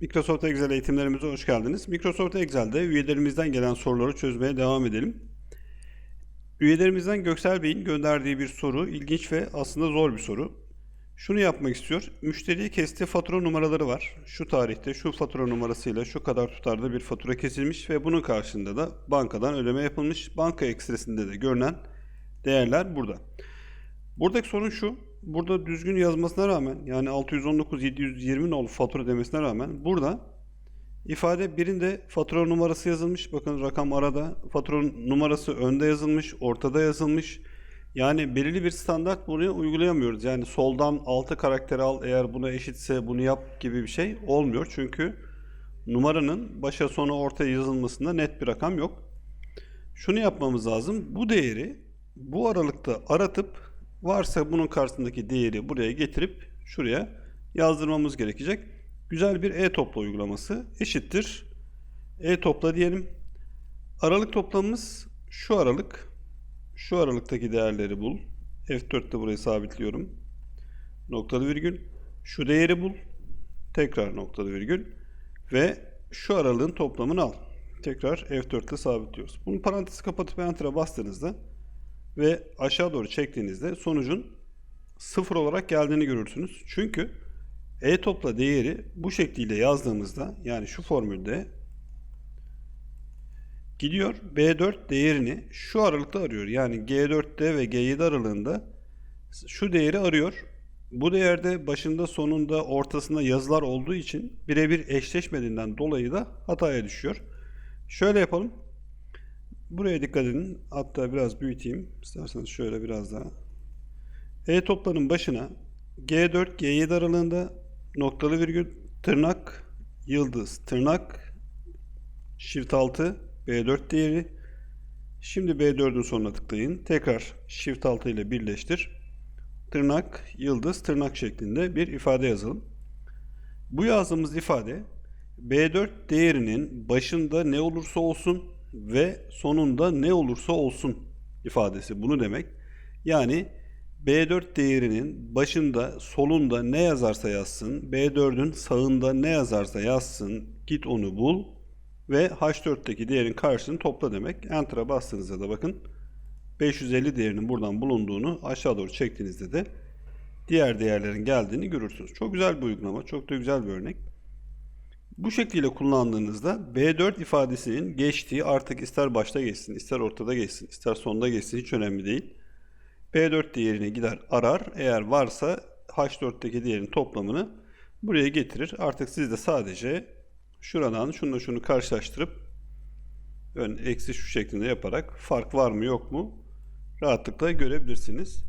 Microsoft Excel eğitimlerimize hoş geldiniz. Microsoft Excel'de üyelerimizden gelen soruları çözmeye devam edelim. Üyelerimizden Göksel Bey'in gönderdiği bir soru ilginç ve aslında zor bir soru. Şunu yapmak istiyor. Müşteriye kestiği fatura numaraları var. Şu tarihte şu fatura numarasıyla şu kadar tutarda bir fatura kesilmiş ve bunun karşılığında da bankadan ödeme yapılmış. Banka ekstresinde de görünen değerler burada. Buradaki sorun şu. Burada düzgün yazmasına rağmen yani 619 720 nolu fatura demesine rağmen burada ifade birinde fatura numarası yazılmış. Bakın rakam arada. Fatura numarası önde yazılmış, ortada yazılmış. Yani belirli bir standart buraya uygulayamıyoruz. Yani soldan 6 karakter al eğer buna eşitse bunu yap gibi bir şey olmuyor. Çünkü numaranın başa sona ortaya yazılmasında net bir rakam yok. Şunu yapmamız lazım. Bu değeri bu aralıkta aratıp varsa bunun karşısındaki değeri buraya getirip şuraya yazdırmamız gerekecek. Güzel bir e-topla uygulaması eşittir. E-topla diyelim. Aralık toplamımız şu aralık. Şu aralıktaki değerleri bul. F4'te burayı sabitliyorum. Noktalı virgül. Şu değeri bul. Tekrar noktalı virgül. Ve şu aralığın toplamını al. Tekrar F4'te sabitliyoruz. Bunu parantezi kapatıp Enter'a bastığınızda ve aşağı doğru çektiğinizde sonucun sıfır olarak geldiğini görürsünüz. Çünkü e-topla değeri bu şekliyle yazdığımızda yani şu formülde gidiyor B4 değerini şu aralıkta arıyor. Yani G4'te ve G7 aralığında şu değeri arıyor. Bu değerde başında sonunda ortasında yazılar olduğu için birebir eşleşmediğinden dolayı da hataya düşüyor. Şöyle yapalım. Buraya dikkat edin. Hatta biraz büyüteyim. İsterseniz şöyle biraz daha. E toplanın başına G4, G7 aralığında noktalı virgül, tırnak, yıldız, tırnak, shift 6, B4 değeri. Şimdi B4'ün sonuna tıklayın. Tekrar shift 6 ile birleştir. Tırnak, yıldız, tırnak şeklinde bir ifade yazalım. Bu yazdığımız ifade B4 değerinin başında ne olursa olsun ve sonunda ne olursa olsun ifadesi bunu demek. Yani B4 değerinin başında, solunda ne yazarsa yazsın, B4'ün sağında ne yazarsa yazsın, git onu bul ve H4'teki değerin karşılığını topla demek. Enter'a bastığınızda da bakın 550 değerinin buradan bulunduğunu aşağı doğru çektiğinizde de diğer değerlerin geldiğini görürsünüz. Çok güzel bir uygulama, çok da güzel bir örnek. Bu şekliyle kullandığınızda B4 ifadesinin geçtiği artık ister başta geçsin, ister ortada geçsin, ister sonda geçsin hiç önemli değil. B4 değerine gider arar. Eğer varsa H4'teki değerin toplamını buraya getirir. Artık siz de sadece şuradan şununla şunu karşılaştırıp ön eksi şu şeklinde yaparak fark var mı yok mu rahatlıkla görebilirsiniz.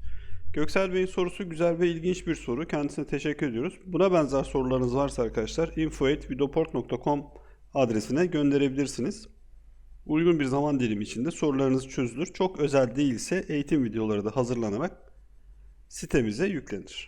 Göksel Bey'in sorusu güzel ve ilginç bir soru. Kendisine teşekkür ediyoruz. Buna benzer sorularınız varsa arkadaşlar info.videoport.com adresine gönderebilirsiniz. Uygun bir zaman dilimi içinde sorularınız çözülür. Çok özel değilse eğitim videoları da hazırlanarak sitemize yüklenir.